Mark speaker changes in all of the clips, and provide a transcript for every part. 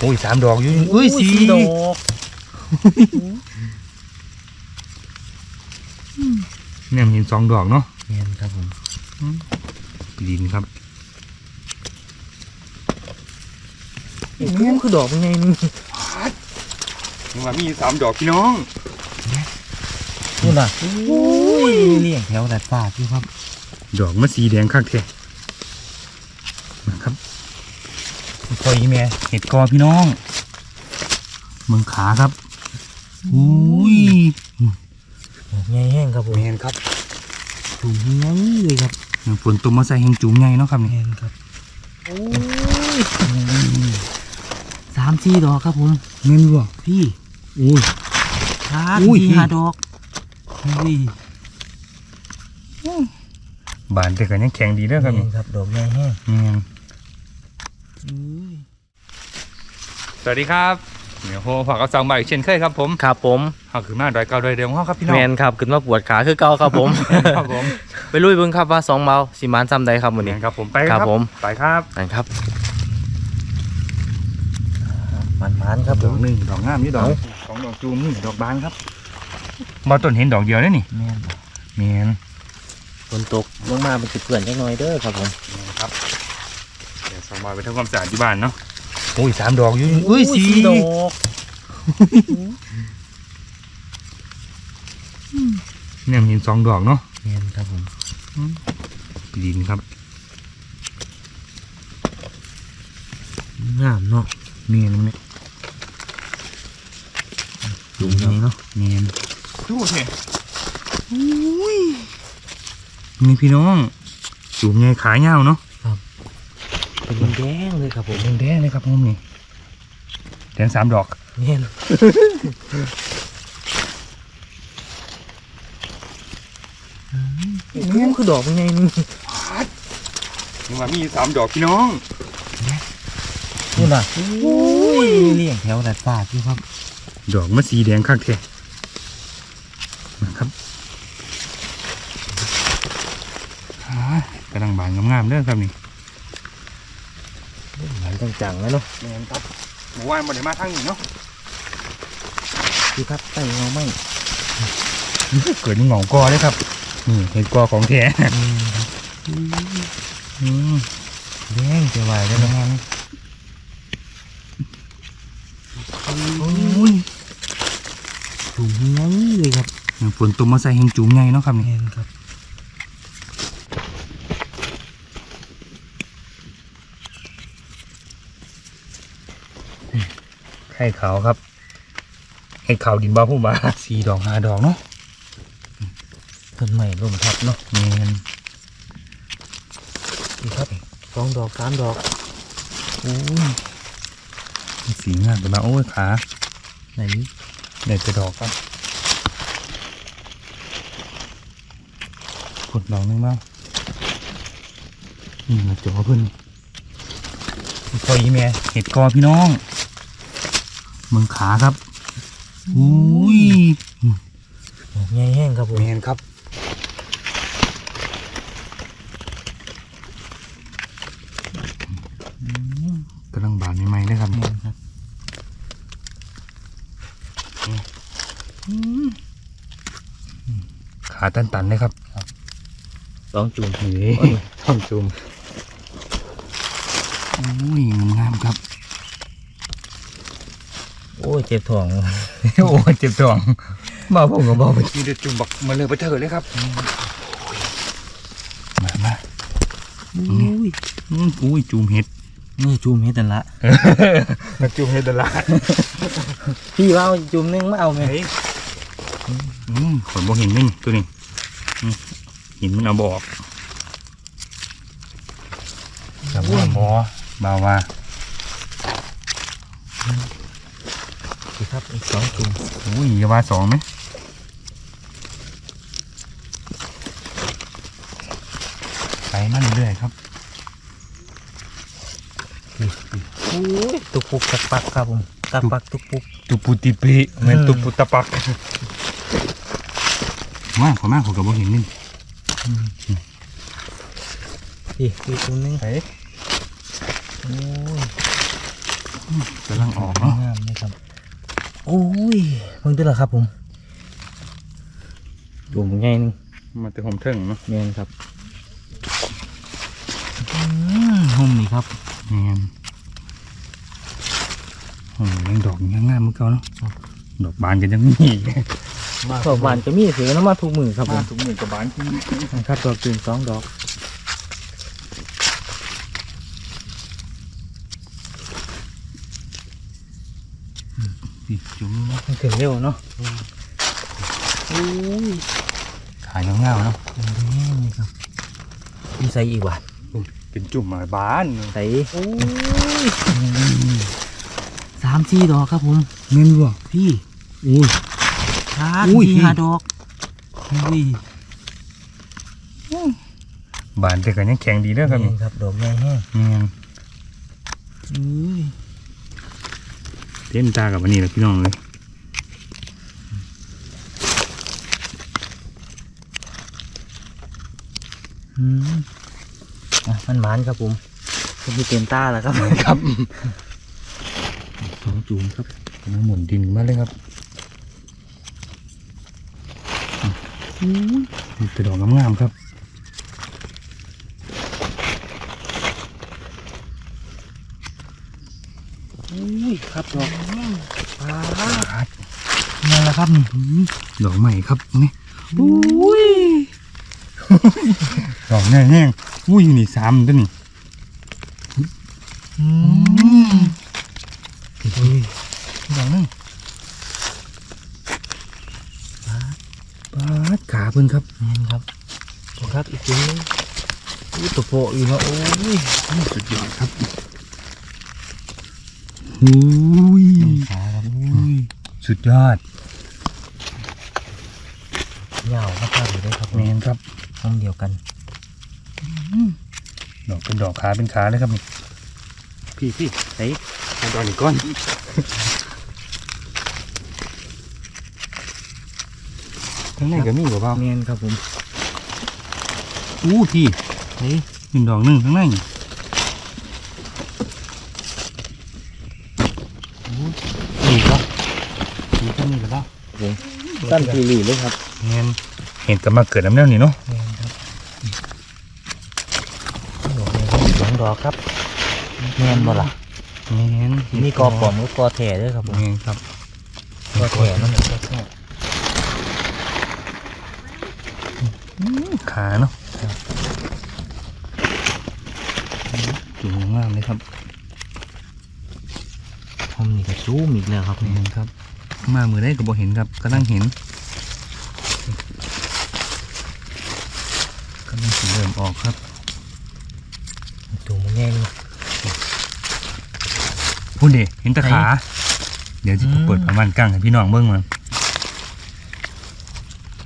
Speaker 1: โอ้ยสามดอกอยู่อุ้ยสี่
Speaker 2: ดอก
Speaker 1: เนี่ยเห็นสองดอกเนาะ
Speaker 2: เงี้ยครับผม
Speaker 1: ดินครับ
Speaker 2: โอ้โหคือดอกเป็นไงนี่
Speaker 1: ยังว่ามีสามดอกพี่น้อง
Speaker 2: นี่น่ะโอ้ยเลี้ยงแถวดัดฟ้าพี่ครับ
Speaker 1: ดอกมะสีแดงข้างเทนะครับ คอยแม่เห็ดกอพี่น้องเมืองขาครับอุ้ย
Speaker 2: ดอกใหญ่แห้งครับผม
Speaker 1: แมนครับ
Speaker 2: ถูกใหญ่เลยครับ
Speaker 1: ฝนตกมาใส่แหงจุ่มใหญ่เนาะครับนี่
Speaker 2: แห้งครับโอ้ยสามสี่ดอกครับผม
Speaker 1: แม่นบ่
Speaker 2: พี่
Speaker 1: อุ้ย
Speaker 2: สาม
Speaker 1: อุ้ย
Speaker 2: สี่ห้าดอกเฮ้ย
Speaker 1: บานแต่ก็ยังแข็งดีเด้อครับ
Speaker 2: แห้
Speaker 1: นี่
Speaker 2: งครับ ดอกใหญ่แห้ง
Speaker 1: แม่น
Speaker 2: อุ้ย
Speaker 1: สวัสดีครับเหนียวโฮฝากกับสังใบเช่นเคยครับผม
Speaker 2: ครับผม
Speaker 1: เฮาคือมาดอยเก่าดอยเดิมของเฮาครับพี่น้อง
Speaker 2: แมนครับขึ้นมาปวดขาคือเก่าครับผม
Speaker 1: ครับผม
Speaker 2: ไปลุยเบิ่งครับว่าสองเมาสิมานซ้ำใดครับวัน
Speaker 1: แม่
Speaker 2: นี้
Speaker 1: นครับผมไป
Speaker 2: ครับผม
Speaker 1: ไปครับ
Speaker 2: นั่นครับมันมันครับ
Speaker 1: ด
Speaker 2: ผ
Speaker 1: อก
Speaker 2: ม
Speaker 1: หนึ่งดอกงามนี่ดอก
Speaker 2: เอา
Speaker 1: สองดอกจูมนี่ดอกบานครับมาต้นเห็นดอกเดียวได้นี่
Speaker 2: แม่น
Speaker 1: แม่น
Speaker 2: ฝนตกลงมาเป็นสิเพื่อนจักหน่อยเด้อครับผม
Speaker 1: ครั บเดี๋ยวสองบอยไปทำความสะอาดที่บ้านเนาะโอ้ยสามดอกอยู่อุ้ยสี่
Speaker 2: ดอก
Speaker 1: เนี่ยเห็นสองดอกเนาะ
Speaker 2: แม่นครับผม
Speaker 1: ดินครับ
Speaker 2: งามเนาะ
Speaker 1: เมียนไหม
Speaker 2: จุ่มนี้เนาะ
Speaker 1: เมียนดูเถอะอุ้ยนี่พี่น้องจูบไงขายาวเนาะ
Speaker 2: เป็นมันแดงเลยครับผม
Speaker 1: แดงๆเลยครับผมนี่แดงสามดอก
Speaker 2: แม่นโอ้โหคือดอกเป็นไงนี่
Speaker 1: นี่ว่ามีสามดอกพี่น้อง
Speaker 2: นี่น่ะโอ้ยเลี้ยงแถวดัดฟ้าพี่ครับ
Speaker 1: ดอกมะสีแดงข้างเทนะครับอ่ากำลังบานงามๆเด้อครับนี่
Speaker 2: หมันจังๆแล้วเนาะ
Speaker 1: แมนครับหมู่ว่านบริมาทางนี้เนาะ
Speaker 2: พี่ครับใส่เงาไหม
Speaker 1: เกิดหงองกอเลยครับนี่เห็ดกอของแท้อืม
Speaker 2: แดงจะไหวได้
Speaker 1: ได้
Speaker 2: ไหม
Speaker 1: แล้วมั้ง
Speaker 2: โอ้ยถูกยั้งเลยครับ
Speaker 1: ฝนตกมาใส่แหงจุ่มใหญ่เนาะครับนี่
Speaker 2: แม่นครับ
Speaker 1: ไข่ขาวครับไข่ขาวดินบ้าผู้มาสี่ดอกห้าดอกเนาะ
Speaker 2: ต้นใหม่ลมทับเนาะ
Speaker 1: แมน
Speaker 2: พี่ครับสองดอกสามดอก
Speaker 1: โอ้ยสีงามแต่มาโอ้ยขา
Speaker 2: ไหน
Speaker 1: เด็ดจะดอกครับกดดอกนึงบ้างนี่มาจ่อเพิ่นพออีแม่เห็ดกอพี่น้อง มืองขาครับอุ้ย
Speaker 2: ดอกใหญ่แห้งครับผม
Speaker 1: แมนครับกำลังบานใหม่ๆเลยครับ
Speaker 2: แม่นครับ
Speaker 1: ขาตันๆเลยครับ
Speaker 2: สองจุ่ม
Speaker 1: นี่ท่อนจุ่มอุ้ยงามๆครับ
Speaker 2: โอ้ยเจ็บท้อง
Speaker 1: โอ้ยเจ็บท้องมาผมก็บอกไปมีแต่จุ่มบักมาเลยไปเถอะเลยครับ มามา
Speaker 2: อุ้ย
Speaker 1: อืมอุ้ยจุ่มเห็ด
Speaker 2: นี่จุ่มให้ตันละ
Speaker 1: มาจุ่มเห็ดตลาด
Speaker 2: พี่ว่าเอาจุ่มหนึงมาเอาไหม
Speaker 1: เฮ้ยอืมขนบ่เห็นนี่ตัวนี้อืมหินมันเอาบออกแต่ว่าบอบาว่า
Speaker 2: พี่ครับอีกสองจุ่ม
Speaker 1: อุ้ยอย่าว่าสองไหมไปมาเรื่อยๆครับ
Speaker 2: โอ้ยตุกปุกตักปักครับผมตักปักตุกปุก
Speaker 1: ตุปุติปิเหมือน
Speaker 2: อืม
Speaker 1: ตุปุตะปักว่าขอมากขอกับบ่เห็นนี่
Speaker 2: พี่พี่จุ่มหนึง
Speaker 1: เฮ้ย
Speaker 2: โอ้ย
Speaker 1: กำลังออกเนาะ
Speaker 2: งามเลยครับ โอ้ยเพิ่งตัวละครับผมจุ่มใหญ่หนึง
Speaker 1: มาแต่ผมเทิงเนาะ
Speaker 2: เมียนครับอืมห่มนี่ครับ
Speaker 1: แม่นโอ้ยยังดอกยังงามเหมือนเก่าเนาะดอกบานกันยังมี
Speaker 2: ดอกบานก็มีถือน้ำมาทุกมือครับผม
Speaker 1: ทุกหมื่นกับบานที่
Speaker 2: ครับดอกตื่นสองดอก
Speaker 1: พี่จุ่มเนาะ
Speaker 2: มันถึงเร็วเนาะโอ้ย
Speaker 1: ขายเงาๆเนาะ
Speaker 2: แดงๆนี่ครับมีใส่อีกว่ะ
Speaker 1: อุ้ยเป็นจุ่มมาบาน
Speaker 2: ใส่โอ้ยสามสี่ดอกครับผม
Speaker 1: เงินบ่
Speaker 2: พี่
Speaker 1: อุ้ย
Speaker 2: ชาร์
Speaker 1: อุ้ย
Speaker 2: สี่ห้าดอกอุ้ย
Speaker 1: บานแต่ก็ยังแข็งดีเด้อครับ
Speaker 2: เมี
Speaker 1: นี่
Speaker 2: ยนครับดอกใหญ่แห้ง
Speaker 1: แม่น
Speaker 2: อุ้ย
Speaker 1: เต็มตากับวันนี้แหละพี่น้องเลย
Speaker 2: อืมอะมันหมานครับผมผมมีเต็มตาแล้วครับ
Speaker 1: ครับสองจุ่มครับกำลังหมุนดินมาเลยครับอุ้ยมีแต่ดอกงามๆครับ
Speaker 2: อุ้ยครับดอกปลา
Speaker 1: ครับ
Speaker 2: เนี่ยแหละครับนี่
Speaker 1: ดอกใหม่ครับนี่อุ้ยดอกแน่แห้งอุ้ยอยู่นี่สามตัวนี่
Speaker 2: อืม
Speaker 1: อุ้ยดอกนึงปาดขาเพิ่นครับ
Speaker 2: เนียนครับดูครับอีกทีนึงอุ้ยตัวโปะอยู่เนาะโอ้ย
Speaker 1: สุดยอดครับ อุ้ย
Speaker 2: ขาครับ
Speaker 1: อุ้ยสุดยอด
Speaker 2: ยาวมากๆเลยครับ
Speaker 1: แมนครับ
Speaker 2: ห้องเดียวกัน
Speaker 1: ดอกเป็นดอกขาเป็นขาเลยครับนี่พี่พี่ไหนเอาดอกอีกก้อนข้างในก็มีบ่เปล่า
Speaker 2: เนียนครับผม
Speaker 1: อู้พี่
Speaker 2: เฮ้ย
Speaker 1: หนึ่งดอกหนึ่งข้างใน
Speaker 2: อีกครับ
Speaker 1: มีข้างนี้หรือเปล่า
Speaker 2: สั้นทีหลีเลยครับ
Speaker 1: แมนเห็นกับมาเกิดน้ำแนวนี่เนาะ
Speaker 2: เนียนครับดอกเนียนสองดอกครับเนียนบ่ล่ะ
Speaker 1: แมน
Speaker 2: นี่กอปลอมกับกอแถ่ด้วยครับผม
Speaker 1: แมนครับ
Speaker 2: กอแถ่นั่นแหละ
Speaker 1: ขาเนาะจุ่มงามเลยครับ
Speaker 2: ผมนี่ก็ซูมอีกแล้วครับ
Speaker 1: แมนครับ มามือได้ก็บ่เห็นครับกำลังเห็นกำลังสิเริ่มออกครับ
Speaker 2: ตัวมันใหญ่เลย
Speaker 1: พูดดิเห็นแตะขา เดี๋ยวจะ
Speaker 2: อืม
Speaker 1: เปิดประมาณกลางให้พี่น้องเบิ้งมัน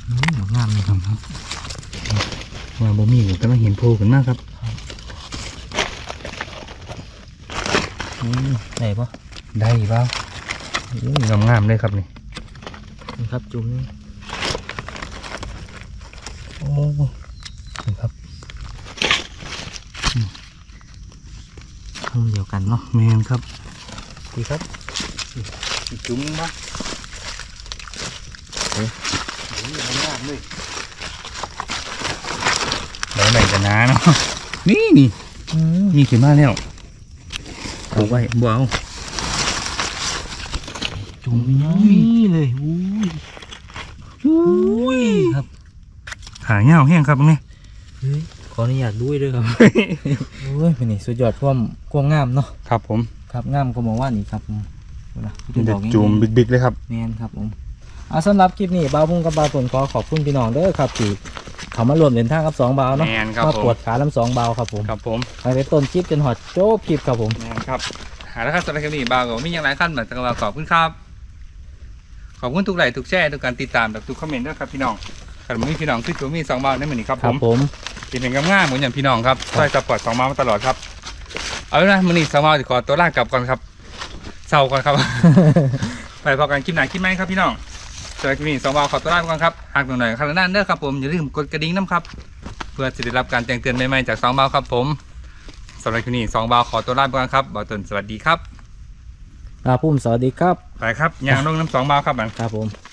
Speaker 2: อืมงามเลยครับ
Speaker 1: ครับว่าบ่มีก็กำลังเห็นโผล่ขึ้นมากครับ
Speaker 2: อืมไหนปะ
Speaker 1: ได้เปล่าอู้ งามงามๆเลยครับนี่
Speaker 2: นี่ครับจุ่มนี่
Speaker 1: โอ้นี่ครับ
Speaker 2: ห้องเดียวกันเนาะ
Speaker 1: แมนครับ
Speaker 2: ดีครับ
Speaker 1: จุ้มบ้า
Speaker 2: เอ๊ะ
Speaker 1: งามเลยแล้วไหนจะนาเนาะนี่นี่
Speaker 2: อืม
Speaker 1: มีขึ้นมาแล้วปลูกไว้บ่เอา
Speaker 2: จุ่มนี่เลยอุ้ย
Speaker 1: อุ้ย
Speaker 2: ครับ
Speaker 1: ขาเหี่ยวแห้งครับนี่
Speaker 2: เฮ้ยขออนุญาตด้วยด้วยครับโอ้ยเป็นนี่สุดยอดความความงามเนาะ
Speaker 1: ครับผม
Speaker 2: ครับงามก็มองว่านี่ครับผมดูนะ
Speaker 1: มีแต่
Speaker 2: ดอกใหญ่ๆ
Speaker 1: จุ่มบิ๊กๆเลยครับ
Speaker 2: แมนครับผมเอาสำหรับคลิปนี้บ่าวพุ่งกับบาวผลขอขอบคุณพี่น้องเด้อครับที่เขามารวมเดินทางกับสองบาวเนาะ
Speaker 1: แมนครับ
Speaker 2: มา
Speaker 1: ผ
Speaker 2: ปว
Speaker 1: ม
Speaker 2: ดขาลำสองบาวครับผม
Speaker 1: ครับผม
Speaker 2: ไปในต้นคลิปจนหอดโจ๊บคลิปครับผม
Speaker 1: แมนครับหาแล้วครับสำหรับคลิปนี้บาวก็มีอย่างไรขั้นเหมือนกันว่าขอบคุณครับ ขอบคุณทุกไลค์ทุกแชร์ทุกการติดตามและทุกคอมเมนต์ด้วยครับพี่น้องขันมีพี่น้องคือตัวมีสองบาวในมือนี้ครับ
Speaker 2: ค
Speaker 1: ผ
Speaker 2: รับ
Speaker 1: ม
Speaker 2: ผม
Speaker 1: เป็นเป็นง่ายๆเหมือนอย่างพี่น้องครับช่วยสปอร์ตสองบาวมาตลอดครับ เอาเป็นว่ามือนี้สองบาวจะขอตัวลากลับก่อนครับเศร้าก่อนครับ ไปพอกันคลิปไหนคลิปไหมครับพี่น้องสำหรับคลิปนี้สองบาวขอตัวลาไปก่อนครับหากตรงไหนขนาดนั้นเด้อครับผมอย่าลืมกดกระดิ่งน้ำครับ เพื่อจะได้รับการแจ้งเตือนใหม่ๆจากสองบาวครับผมสำหรับคลิปนี้สองบาวขอตัวลาไปก่อนครับบาวตุนสวัสดีครับ
Speaker 2: บาวพุ่มสวัสดีครับ
Speaker 1: ไปครับยางลงน้ำสองเบาครับมัน
Speaker 2: ครับผม
Speaker 1: ค